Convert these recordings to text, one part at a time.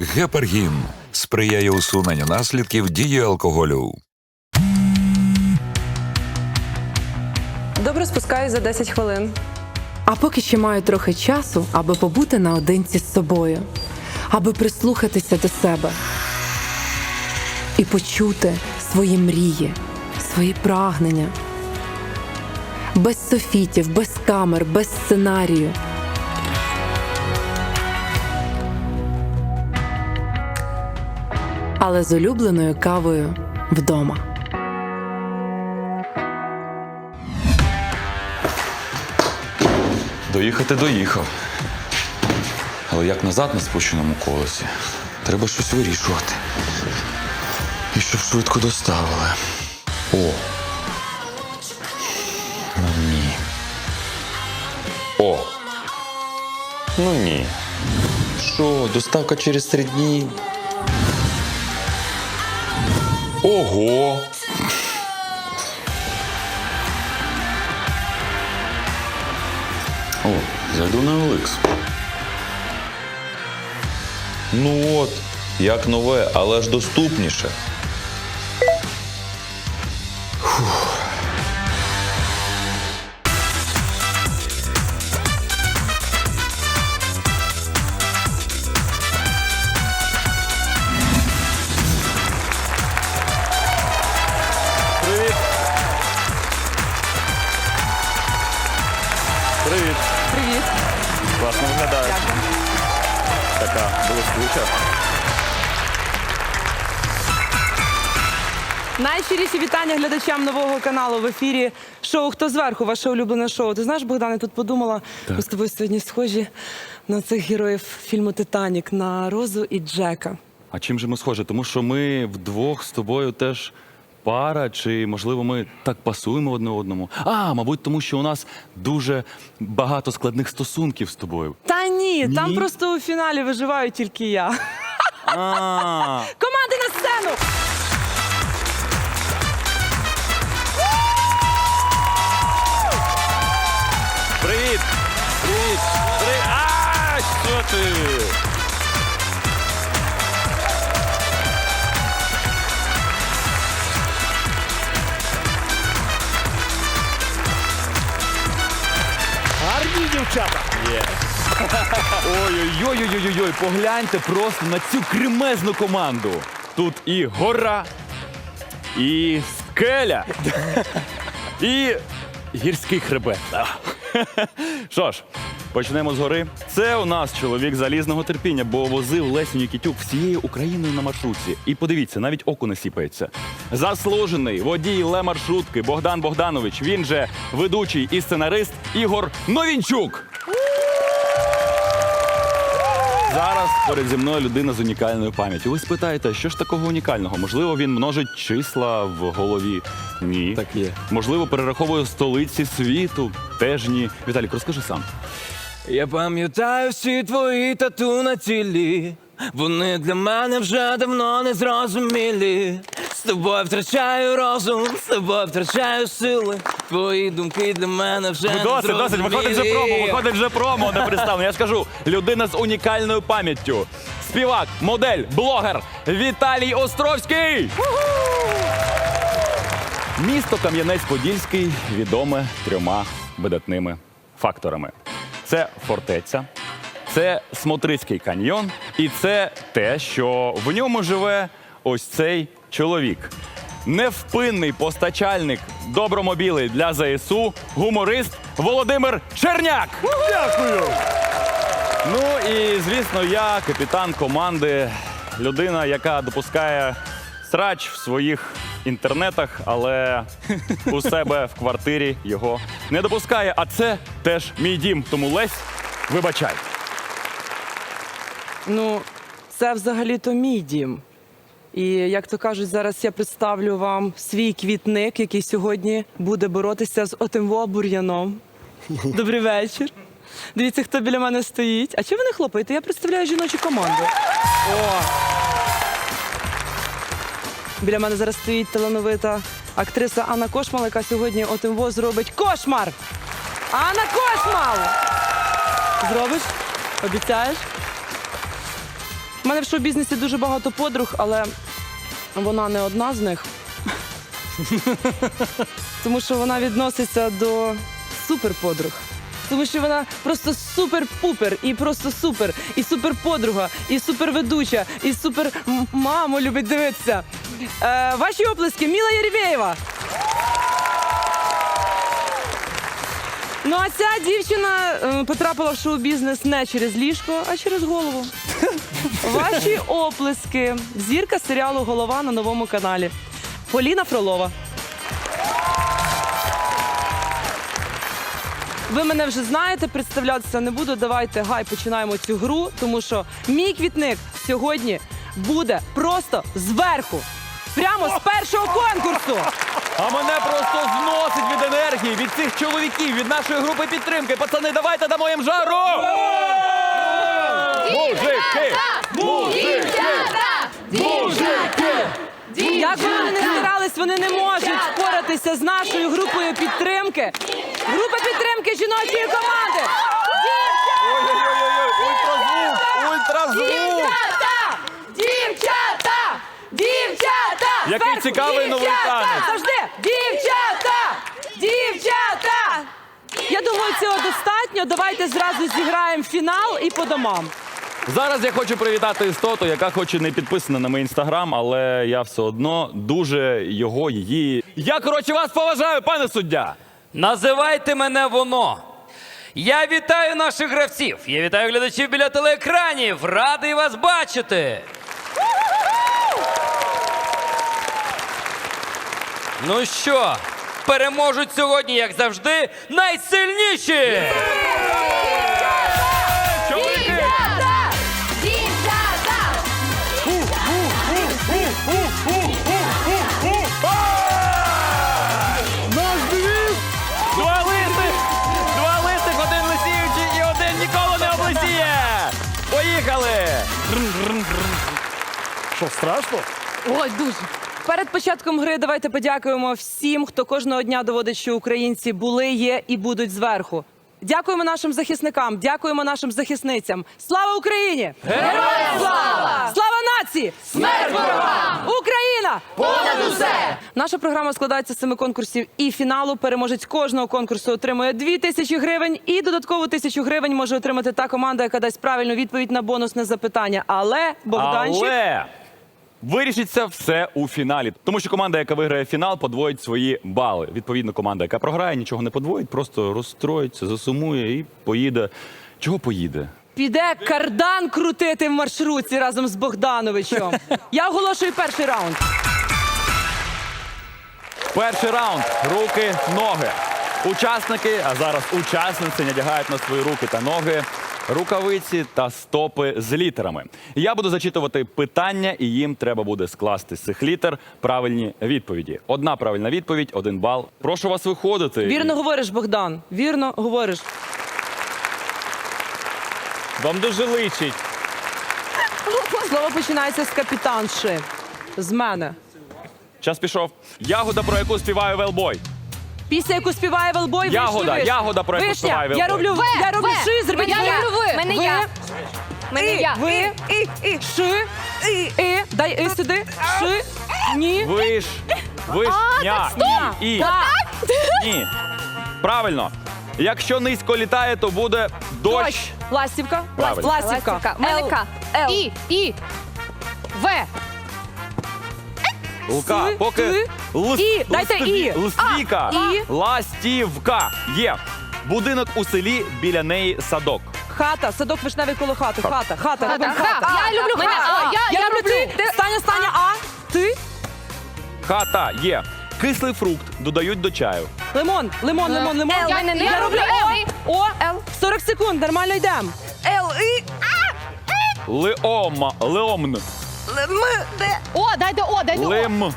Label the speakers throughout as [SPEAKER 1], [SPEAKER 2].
[SPEAKER 1] Гепаргін сприяє усуненню наслідків дії алкоголю.
[SPEAKER 2] Добре спускаюсь за 10 хвилин.
[SPEAKER 3] А поки ще маю трохи часу, аби побути наодинці з собою, аби прислухатися до себе і почути свої мрії, свої прагнення. Без софітів, без камер, без сценарію. Але з улюбленою кавою вдома.
[SPEAKER 4] Доїхати доїхав. Але як назад на спущеному колесі? Треба щось вирішувати. І щоб швидко доставили. О. Ну ні. О. Ну ні. Що, доставка через три дні? Ого! О, зайду на OLX. Ну от, як нове, але ж доступніше.
[SPEAKER 5] Виглядаєш. Така блискуча.
[SPEAKER 2] Найщиріші вітання глядачам нового каналу в ефірі шоу Хто зверху? Ваше улюблене шоу. Ти знаєш, Богдане, тут подумала, ми з тобою сьогодні схожі на цих героїв фільму Титанік на Розу і Джека.
[SPEAKER 4] А чим же ми схожі? Тому що ми вдвох з тобою теж пара, чи можливо ми так пасуємо одне одному. А, мабуть, тому що у нас дуже багато складних стосунків з тобою.
[SPEAKER 2] Та ні,
[SPEAKER 4] Ні?
[SPEAKER 2] там просто у фіналі виживаю тільки я.
[SPEAKER 4] А,
[SPEAKER 2] Команди на сцену!
[SPEAKER 5] Привіт! Привіт! Привіт! А, що ти? Гарні дівчата!
[SPEAKER 4] Ой-ой-ой-ой-ой, погляньте просто на цю кремезну команду. Тут і гора, і скеля, і гірський хребет. Що ж, почнемо з гори. Це у нас чоловік залізного терпіння, бо возив Лесю Нікітюк всією Україною на маршрутці. І подивіться, навіть око не сіпається. Заслужений водій Ле маршрутки Богдан Богданович. Він же ведучий і сценарист Ігор Новінчук. Зараз поряд зі мною людина з унікальною пам'яттю. Ви спитаєте, що ж такого унікального? Можливо, він множить числа в голові? Ні. Так є. Можливо, перераховує столиці світу? Теж ні. Віталік, розкажи сам.
[SPEAKER 6] Я пам'ятаю всі твої тату на тілі. Вони для мене вже давно не зрозумілі. З тобою втрачаю розум, з тобою втрачаю сили. Твої думки для мене вже не
[SPEAKER 4] Досить, досить, виходить вже промо, виходить вже промо, не представлено. Я ж кажу, людина з унікальною пам'яттю. Співак, модель, блогер Віталій Островський. Місто Кам'янець-Подільський відоме трьома видатними факторами: це фортеця, це Смотрицький каньйон, і це те, що в ньому живе ось цей чоловік. Невпинний постачальник добромобілей для ЗСУ, гуморист Володимир Черняк.
[SPEAKER 5] Дякую!
[SPEAKER 4] Ну і звісно, я капітан команди, людина, яка допускає срач в своїх інтернетах, але у себе в квартирі його не допускає. А це теж мій дім. Тому Лесь, вибачай.
[SPEAKER 2] Ну, це взагалі-то мій дім. І як то кажуть, зараз я представлю вам свій квітник, який сьогодні буде боротися з отим бур'яном. Добрий вечір. Дивіться, хто біля мене стоїть. А чого ви не хлопаєте? Я представляю жіночу команду. О! Біля мене зараз стоїть талановита актриса Анна Кошмал, яка сьогодні отим зробить кошмар. Анна Кошмал! Зробиш? Обіцяєш? У мене в шоу-бізнесі дуже багато подруг, але вона не одна з них. Тому що вона відноситься до суперподруг. Тому що вона просто супер-пупер, і просто супер, і суперподруга, і суперведуча, і супер маму любить дивитися. Е, ваші оплески, Міла Єрєвєєва. Ну а ця дівчина е, потрапила в шоу-бізнес не через ліжко, а через голову. Ваші оплески. Зірка серіалу Голова на новому каналі. Поліна Фролова. Ви мене вже знаєте, представлятися не буду. Давайте гай починаємо цю гру, тому що мій квітник сьогодні буде просто зверху. Прямо з першого конкурсу.
[SPEAKER 4] А мене просто зносить від енергії, від цих чоловіків, від нашої групи підтримки. Пацани, давайте дамо їм жару! Мужики!
[SPEAKER 2] Як вони не старались, вони не можуть впоратися з нашою групою підтримки. Група підтримки жіночої команди.
[SPEAKER 4] Ой-ой-ой, ультразвук! Ультразвук!
[SPEAKER 2] Дівчата! Дівчата! Дівчата!
[SPEAKER 4] Який
[SPEAKER 2] Зверху!
[SPEAKER 4] цікавий новий танець.
[SPEAKER 2] Завжди! Дівчата! Дівчата! Я думаю, цього достатньо. Давайте зразу зіграємо фінал і по домам.
[SPEAKER 4] Зараз я хочу привітати істоту, яка хоч і не підписана на мій інстаграм, але я все одно дуже його, її. Я коротше вас поважаю, пане суддя!
[SPEAKER 7] Називайте мене воно. Я вітаю наших гравців. Я вітаю глядачів біля телеекранів. Радий вас бачити. Ну що, переможуть сьогодні, як завжди, найсильніші!
[SPEAKER 4] Чоловіки! Два лисих! Два лисих, один лисіючий і один ніколи не облисіє! Поїхали!
[SPEAKER 5] Що, страшно?
[SPEAKER 3] Ой, дуже.
[SPEAKER 2] Перед початком гри давайте подякуємо всім, хто кожного дня доводить, що українці були, є і будуть зверху. Дякуємо нашим захисникам, дякуємо нашим захисницям. Слава Україні! Героям слава! Слава нації! Смерть ворогам! Україна! Понад усе! Наша програма складається з семи конкурсів і фіналу. Переможець кожного конкурсу отримує дві тисячі гривень. І додаткову тисячу гривень може отримати та команда, яка дасть правильну відповідь на бонусне запитання. Але Богданчик.
[SPEAKER 4] Але вирішиться все у фіналі. Тому що команда, яка виграє фінал, подвоїть свої бали. Відповідно, команда, яка програє, нічого не подвоїть, просто розстроїться, засумує і поїде. Чого поїде?
[SPEAKER 2] Піде кардан крутити в маршрутці разом з Богдановичем. Я оголошую перший раунд.
[SPEAKER 4] Перший раунд руки, ноги. Учасники, а зараз учасниці надягають на свої руки та ноги рукавиці та стопи з літерами. Я буду зачитувати питання, і їм треба буде скласти з цих літер правильні відповіді. Одна правильна відповідь, один бал. Прошу вас виходити.
[SPEAKER 2] Вірно говориш, Богдан. Вірно говориш.
[SPEAKER 4] Вам дуже личить.
[SPEAKER 2] Слово починається з капітанши. З мене.
[SPEAKER 4] Час пішов. Ягода, про яку співає Велбой.
[SPEAKER 2] Після, яку співає Велбой, вишня,
[SPEAKER 4] Ягода,
[SPEAKER 2] вишня.
[SPEAKER 4] ягода, про яку
[SPEAKER 2] Вишня.
[SPEAKER 4] співає
[SPEAKER 2] Я
[SPEAKER 4] Велбой.
[SPEAKER 2] роблю, я роблю
[SPEAKER 8] В.
[SPEAKER 2] ши, зробіть
[SPEAKER 8] Мене
[SPEAKER 2] ви.
[SPEAKER 8] я люблю. Мене
[SPEAKER 2] ви.
[SPEAKER 8] я. Мене я.
[SPEAKER 2] Ви. І, і, ши. І. І. Дай і сюди. Ши. Ні.
[SPEAKER 4] Виш. Вишня. Ні. І. Ні. Правильно. Якщо низько літає, то буде дощ.
[SPEAKER 2] Дощ. Ластівка.
[SPEAKER 4] Правильно.
[SPEAKER 2] Ластівка.
[SPEAKER 8] Ластівка. Мене К.
[SPEAKER 2] Л.
[SPEAKER 8] І. І. В.
[SPEAKER 4] Лука, поки
[SPEAKER 2] ти,
[SPEAKER 4] лис-
[SPEAKER 2] і. Дайте
[SPEAKER 4] листові-
[SPEAKER 2] і.
[SPEAKER 4] Листвіка.
[SPEAKER 2] А, і.
[SPEAKER 4] Ластівка. Є. Будинок у селі, біля неї садок.
[SPEAKER 2] Хата, садок вишневий коло хати. Хата, хата, робимо
[SPEAKER 8] Хата.
[SPEAKER 2] хата.
[SPEAKER 8] Я люблю
[SPEAKER 2] Мене
[SPEAKER 8] хату.
[SPEAKER 2] А.
[SPEAKER 8] Я- я
[SPEAKER 2] роблю
[SPEAKER 8] роблю.
[SPEAKER 2] ти. Станя, Станя, А. Ти.
[SPEAKER 4] Хата є. Кислий фрукт додають до чаю.
[SPEAKER 2] Лимон, лимон, лимон, лимон.
[SPEAKER 8] Л. Мене не
[SPEAKER 2] Я роблю
[SPEAKER 8] Л.
[SPEAKER 2] О. О. Л. 40 секунд, нормально йдемо. Л. І.
[SPEAKER 4] Леома. Леомн.
[SPEAKER 8] О, дайте О, дайте О.
[SPEAKER 4] Лим.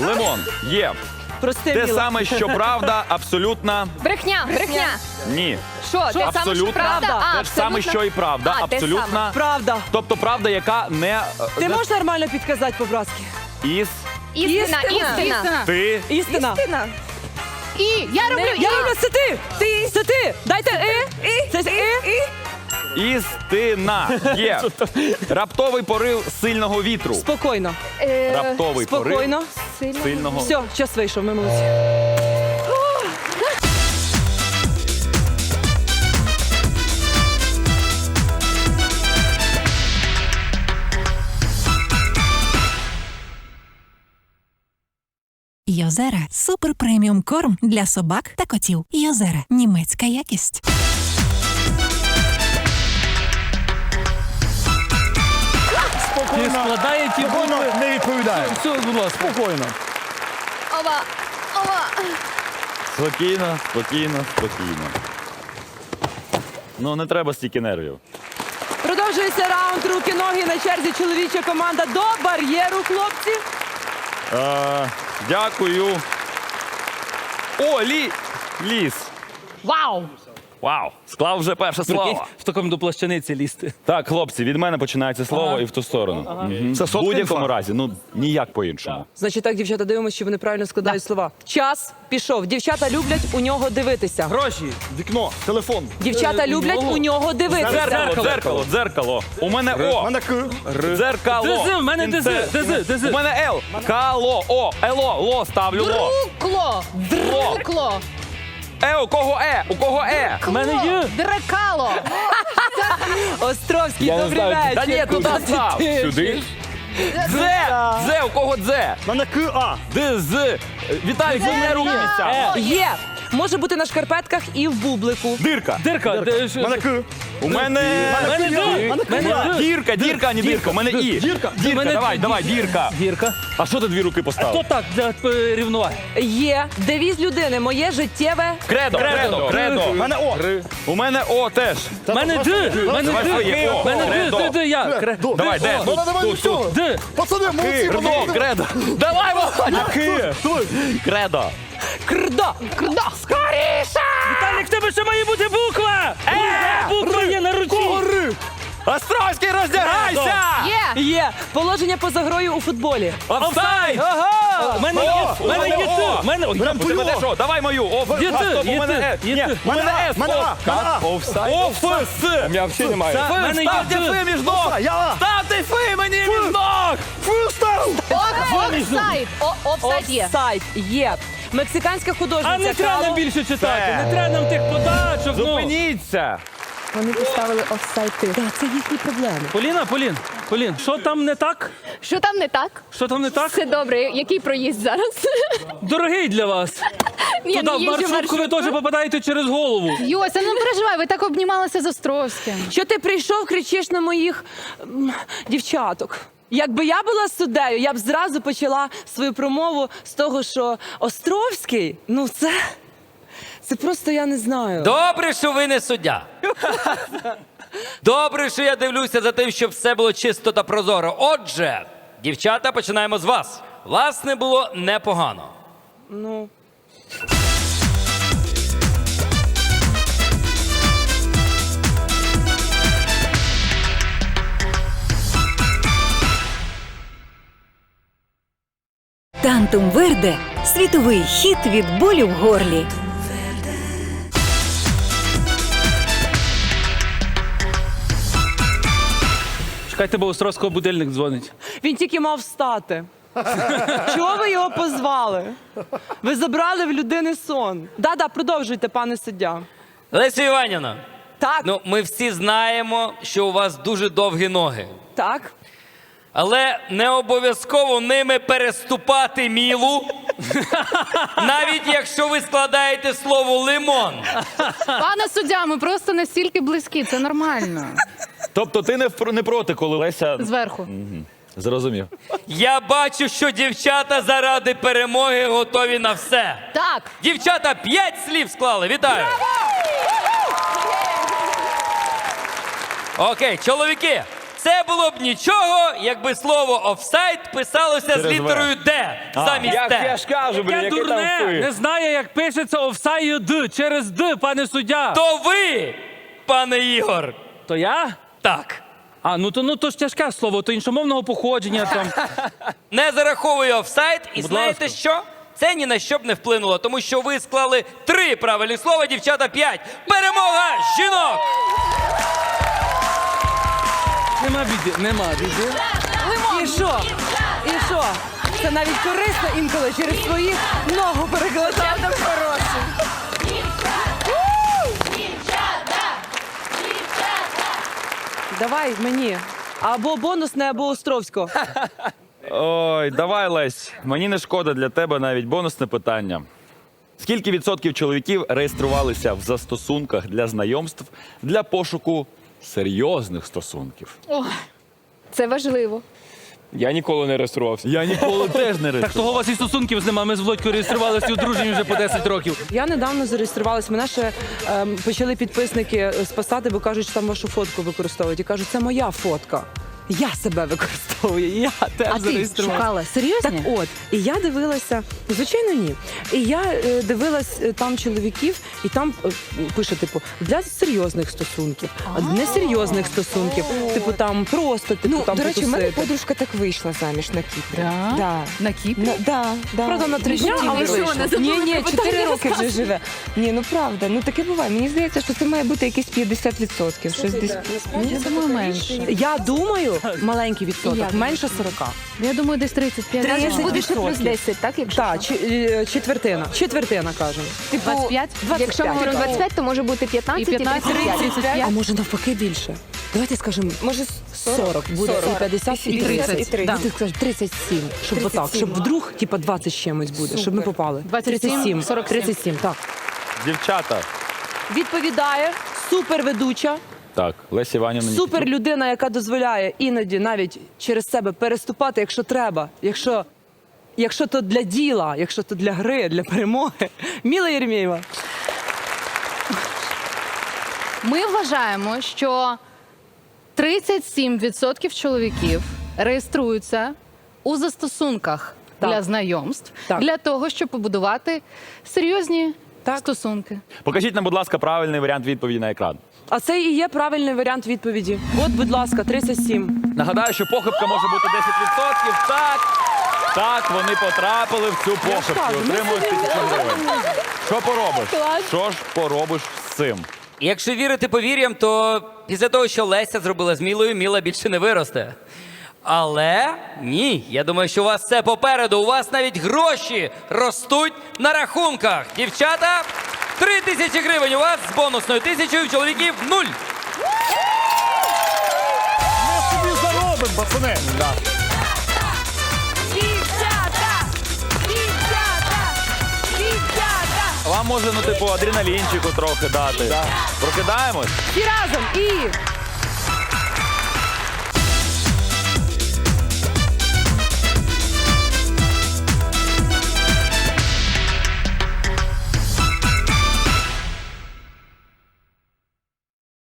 [SPEAKER 4] Лимон. Є.
[SPEAKER 2] Прости,
[SPEAKER 4] Те
[SPEAKER 2] Міла.
[SPEAKER 4] саме, що правда, абсолютна.
[SPEAKER 8] Брехня, брехня.
[SPEAKER 4] Ні.
[SPEAKER 8] Що, те саме, що
[SPEAKER 4] Абсолютно.
[SPEAKER 8] правда? А,
[SPEAKER 4] Те ж саме,
[SPEAKER 8] абсолютно.
[SPEAKER 4] що і правда.
[SPEAKER 8] А, те
[SPEAKER 4] Абсолютна.
[SPEAKER 2] Правда.
[SPEAKER 4] Тобто правда, яка не е,
[SPEAKER 2] Ти
[SPEAKER 4] не
[SPEAKER 2] можеш нормально підказати по-братськи?
[SPEAKER 4] із
[SPEAKER 8] Істина,
[SPEAKER 2] Істина.
[SPEAKER 8] істина.
[SPEAKER 4] ти.
[SPEAKER 2] Істина.
[SPEAKER 8] І. Я роблю
[SPEAKER 2] Я
[SPEAKER 8] І.
[SPEAKER 2] роблю це ти. Ти. Це ти. Дайте і. І. Це і.
[SPEAKER 4] Істина є. Раптовий порив сильного вітру.
[SPEAKER 2] Спокійно.
[SPEAKER 8] Е,
[SPEAKER 4] Раптовий порив
[SPEAKER 2] Спокійно.
[SPEAKER 8] сильно.
[SPEAKER 4] сильного.
[SPEAKER 2] Все, час вийшов, ми молодці.
[SPEAKER 9] Йозера супер преміум корм для собак та котів. Йозера німецька якість.
[SPEAKER 5] Спокійно.
[SPEAKER 6] складає ті
[SPEAKER 5] Спокійно,
[SPEAKER 6] букви.
[SPEAKER 5] не відповідає.
[SPEAKER 6] Все, будь ласка.
[SPEAKER 5] Спокійно.
[SPEAKER 8] Ова, ова.
[SPEAKER 4] Спокійно, спокійно, спокійно. Ну, не треба стільки нервів.
[SPEAKER 2] Продовжується раунд руки-ноги на черзі чоловіча команда до бар'єру, хлопці.
[SPEAKER 4] Е, дякую. О, лі... ліс.
[SPEAKER 8] Вау!
[SPEAKER 4] Вау! Склав вже перше слово.
[SPEAKER 6] в такому до плащаниці лізти.
[SPEAKER 4] Так, хлопці, від мене починається слово і в ту сторону.
[SPEAKER 5] Це
[SPEAKER 4] В будь-якому разі, ну ніяк по-іншому.
[SPEAKER 2] Значить, так, дівчата, дивимося, що вони правильно складають слова. Час пішов. Дівчата люблять у нього дивитися.
[SPEAKER 5] Гроші, вікно, телефон.
[SPEAKER 2] Дівчата люблять у нього дивитися.
[SPEAKER 4] Дзеркало, дзеркало, дзеркало. У мене О.
[SPEAKER 5] У мене К.
[SPEAKER 4] Дзеркало.
[SPEAKER 6] ДЗ, в мене ДЗ,
[SPEAKER 4] Кінце.
[SPEAKER 6] ДЗ, ДЗ.
[SPEAKER 4] У мене Л. Кало. О. Ело. Ло ставлю. Ло.
[SPEAKER 8] Друкло! Друкло!
[SPEAKER 4] Е, у кого Е? У кого Е?
[SPEAKER 6] У мене є.
[SPEAKER 8] Дрекало!
[SPEAKER 2] Островський, добрий
[SPEAKER 6] знаю,
[SPEAKER 2] вечір.
[SPEAKER 4] Та ні, туди став. Сюди. Дзе. Дзе, у кого дзе?
[SPEAKER 5] У мене К, А.
[SPEAKER 4] Д, з. Віталій, це не рухайся.
[SPEAKER 2] Є. Може бути на шкарпетках і в бублику.
[SPEAKER 4] Дирка.
[SPEAKER 6] Дирка. де
[SPEAKER 5] У мене К.
[SPEAKER 4] У мене...
[SPEAKER 6] У мене ди. У мене ди.
[SPEAKER 4] Дірка, дірка, а не дірка. У мене І.
[SPEAKER 5] Дірка.
[SPEAKER 4] Дірка,
[SPEAKER 6] мене
[SPEAKER 4] давай,
[SPEAKER 6] ді-
[SPEAKER 4] давай, дірка.
[SPEAKER 6] Дірка.
[SPEAKER 4] А що ти дві руки
[SPEAKER 6] То
[SPEAKER 4] поставив?
[SPEAKER 6] так, для е, рівноваги.
[SPEAKER 2] Є. Девіз людини. Моє життєве.
[SPEAKER 4] Кредо, кредо,
[SPEAKER 5] У
[SPEAKER 4] кредо.
[SPEAKER 5] мене О.
[SPEAKER 4] У мене О теж.
[SPEAKER 6] У мене ди. У мене
[SPEAKER 4] Давай. О,
[SPEAKER 6] У мене
[SPEAKER 4] кредо.
[SPEAKER 6] ди, ди, я. Кре-.
[SPEAKER 4] Давай, де?
[SPEAKER 5] Ну, давай
[SPEAKER 4] Тут,
[SPEAKER 5] нічого.
[SPEAKER 6] Ди.
[SPEAKER 5] Пацани, молодці.
[SPEAKER 4] Кредо,
[SPEAKER 5] молодці.
[SPEAKER 4] кредо. Давай, Володя. Ки. Кредо.
[SPEAKER 2] Крдо. Крдо.
[SPEAKER 6] Віталік, в тебе ще має бути буква. Е! Буква є на руці.
[SPEAKER 5] Ри.
[SPEAKER 4] Островський, роздягайся!
[SPEAKER 8] Є!
[SPEAKER 2] Є. Положення поза грою у футболі.
[SPEAKER 4] Офсайд!
[SPEAKER 6] У мене є, у мене є ти. У мене, ой,
[SPEAKER 5] Прям
[SPEAKER 4] У що? Давай мою. Оф,
[SPEAKER 6] Є ти,
[SPEAKER 4] стоп, у
[SPEAKER 6] є
[SPEAKER 4] мене
[SPEAKER 6] ти,
[SPEAKER 4] Е.
[SPEAKER 6] є
[SPEAKER 4] Ні,
[SPEAKER 6] ти.
[SPEAKER 4] у мене С.
[SPEAKER 5] Мене А, мене А.
[SPEAKER 4] Офсайд. Офс. У мене взагалі немає.
[SPEAKER 6] Це-
[SPEAKER 4] Фи,
[SPEAKER 6] мене є
[SPEAKER 4] ставте
[SPEAKER 6] ти.
[SPEAKER 4] фи між ног.
[SPEAKER 5] Я
[SPEAKER 4] Ставте фи мені між ног.
[SPEAKER 5] Фу, став.
[SPEAKER 8] Офсайд! О- Офсайд є!
[SPEAKER 2] Офсайд. Є. Мексиканська художниця.
[SPEAKER 6] А не треба нам більше читати, не треба нам тих подачок. Ну.
[SPEAKER 4] Зупиніться.
[SPEAKER 8] Вони поставили офсайд ти.
[SPEAKER 2] Так, це їхні проблеми.
[SPEAKER 6] Поліна, Полін, Полін, що там не так?
[SPEAKER 8] Що там не так?
[SPEAKER 6] Що там не так?
[SPEAKER 8] Все добре. Який проїзд зараз?
[SPEAKER 6] Дорогий для вас.
[SPEAKER 8] Я
[SPEAKER 6] Туди в маршрутку ви теж попадаєте через голову.
[SPEAKER 8] Йося, ну не переживай, ви так обнімалися з Островським.
[SPEAKER 2] Що ти прийшов, кричиш на моїх м, дівчаток? Якби я була суддею, я б зразу почала свою промову з того, що Островський, ну це. Це просто я не знаю.
[SPEAKER 7] Добре, що ви не суддя. Добре, що я дивлюся за тим, щоб все було чисто та прозоро. Отже, дівчата, починаємо з вас. Власне, було непогано.
[SPEAKER 2] Ну.
[SPEAKER 10] Тантум Верде світовий хіт від болю в горлі.
[SPEAKER 6] Чекайте, бо Островського будильник дзвонить.
[SPEAKER 2] Він тільки мав встати. Чого ви його позвали? Ви забрали в людини сон. Да-да, продовжуйте, пане суддя.
[SPEAKER 7] Леся Іванівна,
[SPEAKER 2] Так,
[SPEAKER 7] ну ми всі знаємо, що у вас дуже довгі ноги.
[SPEAKER 2] так.
[SPEAKER 7] Але не обов'язково ними переступати мілу, навіть якщо ви складаєте слово лимон.
[SPEAKER 8] Пане суддя, ми просто настільки близькі, це нормально.
[SPEAKER 4] Тобто ти не, впро- не проти, коли Леся...
[SPEAKER 8] Зверху.
[SPEAKER 4] Зрозумів.
[SPEAKER 7] Я бачу, що дівчата заради перемоги готові на все.
[SPEAKER 8] Так,
[SPEAKER 7] Дівчата п'ять слів склали. Вітаю! Окей, чоловіки. Це було б нічого, якби слово офсайд писалося з літерою Д замість Т.
[SPEAKER 4] ж кажу,
[SPEAKER 6] Я дурне, не знає, як пишеться офсайд через Д, пане суддя.
[SPEAKER 7] То ви, пане Ігор.
[SPEAKER 6] То я?
[SPEAKER 7] Так.
[SPEAKER 6] А, ну то ну то ж тяжке слово, то іншомовного походження там.
[SPEAKER 7] Не зараховую офсайд, і знаєте
[SPEAKER 6] ласка.
[SPEAKER 7] що? Це ні на що б не вплинуло, тому що ви склали три правильні слова, дівчата п'ять. Перемога жінок!
[SPEAKER 6] Нема біди, нема біди.
[SPEAKER 2] І що? І що? Це навіть корисно інколи через своїх ногу перекладати. Давай мені. Або бонусне, або Островського.
[SPEAKER 4] Ой, давай, Лесь. Мені не шкода для тебе навіть бонусне питання. Скільки відсотків чоловіків реєструвалися в застосунках для знайомств для пошуку серйозних стосунків?
[SPEAKER 8] Це важливо.
[SPEAKER 6] Я ніколи не реєструвався.
[SPEAKER 4] Я ніколи теж не
[SPEAKER 6] Так того у
[SPEAKER 4] реєстрував.
[SPEAKER 6] вас і стосунків нема. Ми з Володькою реєструвалися одружені вже по 10 років.
[SPEAKER 2] Я недавно зареєструвалась. Мене ще ем, почали підписники е, спасати, бо кажуть, що там вашу фотку використовують. І кажуть, це моя фотка. Я себе використовую. Я теж
[SPEAKER 8] А ти шукала
[SPEAKER 2] Так от, і я дивилася, звичайно, ні. І я е, дивилась е, там чоловіків, і там е, пише, типу, для серйозних стосунків, а несерйозних стосунків. Типу там просто типу
[SPEAKER 11] Ну,
[SPEAKER 2] там
[SPEAKER 11] до речі, в мене
[SPEAKER 2] потусити.
[SPEAKER 11] подружка так вийшла заміж на Кіпрі.
[SPEAKER 8] Да?
[SPEAKER 11] Да.
[SPEAKER 8] На Кіпрі?
[SPEAKER 11] На, да, да.
[SPEAKER 2] Правда, на три дня, але
[SPEAKER 11] вийшла. Ні, ні, 4 роки вже живе. Ні, ну правда, ну таке буває. Мені здається, що це має бути якісь 50%. Щось десь.
[SPEAKER 8] Я думаю, менше.
[SPEAKER 2] Я думаю, маленький відсоток, менше 40.
[SPEAKER 8] Я думаю, десь 35.
[SPEAKER 2] 30
[SPEAKER 11] Буде ще плюс
[SPEAKER 2] відсотків.
[SPEAKER 11] 10, так? Якщо
[SPEAKER 2] Так,
[SPEAKER 11] що?
[SPEAKER 2] чи- е, четвертина. Четвертина кажемо.
[SPEAKER 11] Типу,
[SPEAKER 8] 25?
[SPEAKER 11] Якщо ми говоримо 25, то може бути 15
[SPEAKER 8] І 15,
[SPEAKER 11] 35.
[SPEAKER 8] 35.
[SPEAKER 2] А може навпаки більше? Давайте скажемо.
[SPEAKER 11] Може
[SPEAKER 2] 40 буде
[SPEAKER 11] 40.
[SPEAKER 2] і 50 і 30.
[SPEAKER 11] І 30.
[SPEAKER 2] Да. Ти скажеш 37, щоб отак, щоб вдруг типа 20 з чимось буде, щоб ми попали.
[SPEAKER 8] 27,
[SPEAKER 2] 37,
[SPEAKER 8] 47.
[SPEAKER 2] 37, так.
[SPEAKER 4] Дівчата.
[SPEAKER 2] Відповідає супер ведуча,
[SPEAKER 4] Так, Лесі Іванівна.
[SPEAKER 2] супер людина, яка дозволяє іноді навіть через себе переступати, якщо треба, якщо, якщо то для діла, якщо то для гри, для перемоги. Міла Єрмєєва.
[SPEAKER 8] Ми вважаємо, що 37% чоловіків реєструються у застосунках
[SPEAKER 2] Так.
[SPEAKER 8] для знайомств
[SPEAKER 2] Так.
[SPEAKER 8] для того, щоб побудувати серйозні
[SPEAKER 2] Так.
[SPEAKER 8] стосунки.
[SPEAKER 4] Покажіть нам, будь ласка, правильний варіант відповіді на екран.
[SPEAKER 2] А це і є правильний варіант відповіді. От, будь ласка, 37.
[SPEAKER 4] Нагадаю, що похибка може бути 10%. Так, так, вони потрапили в цю похибку.
[SPEAKER 2] кажу, ми
[SPEAKER 4] Отримують
[SPEAKER 2] собі
[SPEAKER 4] тисячу гривень. Що поробиш? Що ж поробиш з цим?
[SPEAKER 7] І Якщо вірити повір'ям, то після того, що Леся зробила з Мілою, Міла більше не виросте. Але ні, я думаю, що у вас все попереду. У вас навіть гроші ростуть на рахунках. Дівчата, три тисячі гривень у вас з бонусною тисячою, чоловіків нуль.
[SPEAKER 5] Ми собі заробимо, пацани.
[SPEAKER 4] Вам може, ну, типу, адреналінчику трохи дати. Прокидаємось?
[SPEAKER 2] І разом і